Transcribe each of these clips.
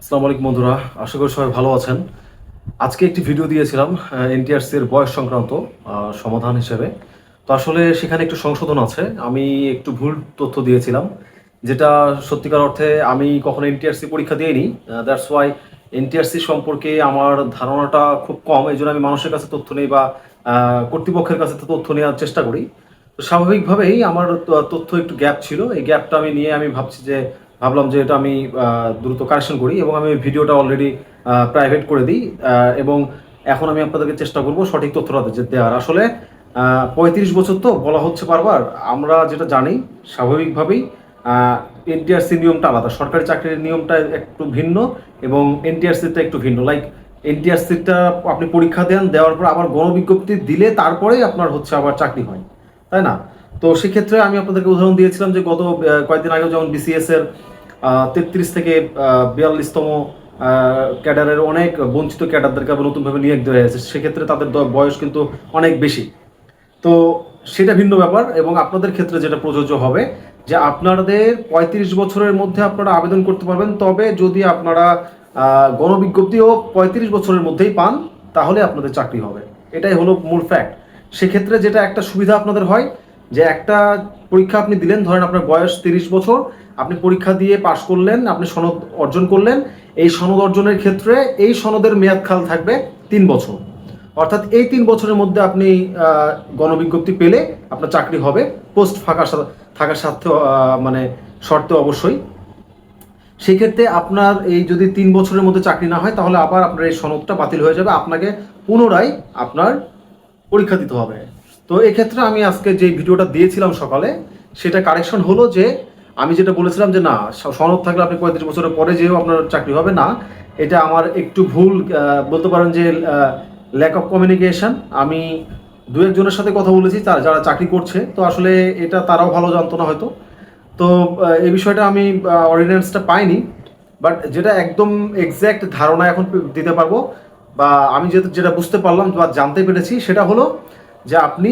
আসসালামু আলাইকুম বন্ধুরা, আশা করি সবাই ভালো আছেন। আজকে একটি ভিডিও দিয়েছিলাম এনটিআরসি এর বয়স সংক্রান্ত সমাধান হিসেবে। তো আসলে সেখানে একটু সংশোধন আছে, আমি একটু ভুল তথ্য দিয়েছিলাম, যেটা সত্যিকার অর্থে আমি কখনো এনটিআরসি পরীক্ষা দিইনি দ্যাটস ওয়াই এনটিআরসি সম্পর্কে আমার ধারণাটা খুব কম এই জন্য আমি মানুষের কাছে তথ্য নেই বা কর্তৃপক্ষের কাছে তথ্য নেওয়ার চেষ্টা করি। তো স্বাভাবিকভাবেই আমার তথ্য একটু গ্যাপ ছিল, এই গ্যাপটা আমি নিয়ে আমি ভাবছি যে ভাবলাম যে এটা আমি দ্রুত কারেকশন করি এবং আমি ভিডিওটা অলরেডি প্রাইভেট করে দিই এবং এখন আমি আপনাদেরকে চেষ্টা করব সঠিক তথ্যটা দেওয়ার। আসলে পঁয়ত্রিশ বছর তো বলা হচ্ছে বারবার, আমরা যেটা জানি স্বাভাবিকভাবেই এনটিআরসি নিয়মটা আলাদা, সরকারি চাকরির নিয়মটা একটু ভিন্ন এবং এনটিআরসিটা একটু ভিন্ন। লাইক এনটিআরসিটা আপনি পরীক্ষা দেন, দেওয়ার পর আবার গণবিজ্ঞপ্তি দিলে তারপরেই আপনার হচ্ছে আবার চাকরি হয়, তাই না? তো সেক্ষেত্রে আমি আপনাদেরকে উদাহরণ দিয়েছিলাম যে গত কয়েকদিন আগে যেমন বিসিএস এর তেত্রিশ থেকে বিয়াল্লিশতম ক্যাডারের অনেক বঞ্চিত ক্যাডারদেরকে আবার নতুনভাবে নিয়োগ দেওয়া হয়েছে। সেক্ষেত্রে তাদের বয়স কিন্তু অনেক বেশি। তো সেটা ভিন্ন ব্যাপার এবং আপনাদের ক্ষেত্রে যেটা প্রযোজ্য হবে যে আপনাদের পঁয়ত্রিশ বছরের মধ্যে আপনারা আবেদন করতে পারবেন। তবে যদি আপনারা গণবিজ্ঞপ্তিও পঁয়ত্রিশ বছরের মধ্যেই পান, তাহলে আপনাদের চাকরি হবে। এটাই হলো মূল ফ্যাক্ট সেক্ষেত্রে যেটা একটা সুবিধা আপনাদের হয় যে একটা পরীক্ষা আপনি দিলেন, ধরেন আপনার বয়স তিরিশ বছর, আপনি পরীক্ষা দিয়ে পাশ করলেন, আপনি সনদ অর্জন করলেন, এই সনদ অর্জনের ক্ষেত্রে এই সনদের মেয়াদকাল থাকবে তিন বছর। অর্থাৎ এই তিন বছরের মধ্যে আপনি গণবিজ্ঞপ্তি পেলে আপনার চাকরি হবে, পোস্ট ফাঁকা থাকার সাথে মানে শর্তে অবশ্যই। সেক্ষেত্রে আপনার এই যদি তিন বছরের মধ্যে চাকরি না হয়, তাহলে আবার আপনার এই সনদটা বাতিল হয়ে যাবে, আপনাকে পুনরায় আপনার পরীক্ষা দিতে হবে। তো এক্ষেত্রে আমি আজকে যে ভিডিওটা দিয়েছিলাম সকালে, সেটা কারেকশন হলো যে আমি যেটা বলেছিলাম যে না সনদ থাকলে আপনি পঁয়ত্রিশ বছরের পরে যেও আপনার চাকরি হবে, না। এটা আমার একটু ভুল বলতে পারেন যে ল্যাক অফ কমিউনিকেশন আমি দু একজনের সাথে কথা বলেছি, তারা যারা চাকরি করছে, তো আসলে এটা তারাও ভালো জানতো না হয়তো। তো এই বিষয়টা আমি অর্ডিন্যান্সটা পাইনি বাট যেটা একদম এক্স্যাক্ট ধারণা এখন দিতে পারব, বা আমি যেটা যেটা বুঝতে পারলাম বা জানতে পেরেছি, সেটা হলো যে আপনি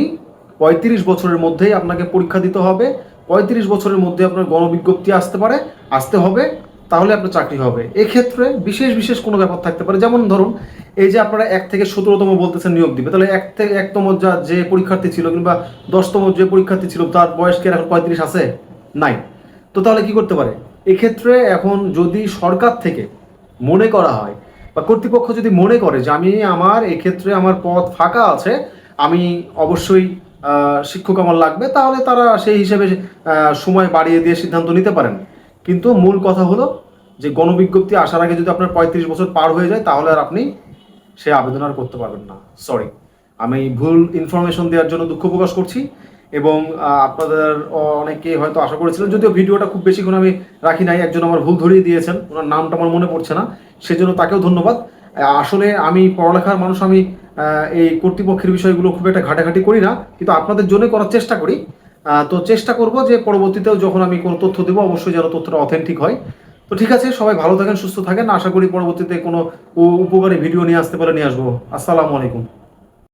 পঁয়ত্রিশ বছরের মধ্যেই আপনাকে পরীক্ষা দিতে হবে, পঁয়ত্রিশ বছরের মধ্যে আপনার গণবিজ্ঞপ্তি আসতে পারে, আসতে হবে, তাহলে আপনার চাকরি হবে। এক্ষেত্রে বিশেষ বিশেষ কোনো ব্যাপার থাকতে পারে, যেমন ধরুন, এই যে আপনারা এক থেকে সতেরোতম বলতেছেন নিয়োগ দিবে, তাহলে এক থেকে একতম যা, যে পরীক্ষার্থী ছিল কিংবা দশতম যে পরীক্ষার্থী ছিল, তার বয়স কি এখন পঁয়ত্রিশ আছে? নাই। তো তাহলে কি করতে পারে? এক্ষেত্রে এখন যদি সরকার থেকে মনে করা হয়, বা কর্তৃপক্ষ যদি মনে করে যে আমি আমার, এক্ষেত্রে আমার পথ ফাঁকা আছে আমি অবশ্যই শিক্ষক আমার লাগবে, তাহলে তারা সেই হিসেবে সময় বাড়িয়ে দিয়ে সিদ্ধান্ত নিতে পারেন। কিন্তু মূল কথা হলো যে, গণবিজ্ঞপ্তি আসার আগে যদি আপনার পঁয়ত্রিশ বছর পার হয়ে যায়, তাহলে আর আপনি সে আবেদন আর করতে পারবেন না। সরি আমি ভুল ইনফরমেশন দেওয়ার জন্য দুঃখ প্রকাশ করছি এবং আপনাদের অনেকে হয়তো আশা করেছিলেন, যদিও ভিডিওটা খুব বেশিক্ষণ আমি রাখি নাই, একজন আমার ভুল ধরিয়ে দিয়েছেন, ওনার নামটা আমার মনে পড়ছে না, সেজন্য তাকেও ধন্যবাদ। আসলে আমি পড়ালেখার মানুষ, আমি এই কর্তৃপক্ষের বিষয়গুলো খুব একটা ঘাটাঘাটি করি না, কিন্তু আপনাদের জন্য করার চেষ্টা করি। তো চেষ্টা করব যে পরবর্তীতেও যখন আমি কোনো তথ্য দেবো, অবশ্যই যেন তথ্যটা অথেন্টিক হয়। তো ঠিক আছে, সবাই ভালো থাকেন, সুস্থ থাকেন। আশা করি পরবর্তীতে কোনো উপকারী ভিডিও নিয়ে আসতে পারে, নিয়ে আসব। আসসালামু আলাইকুম।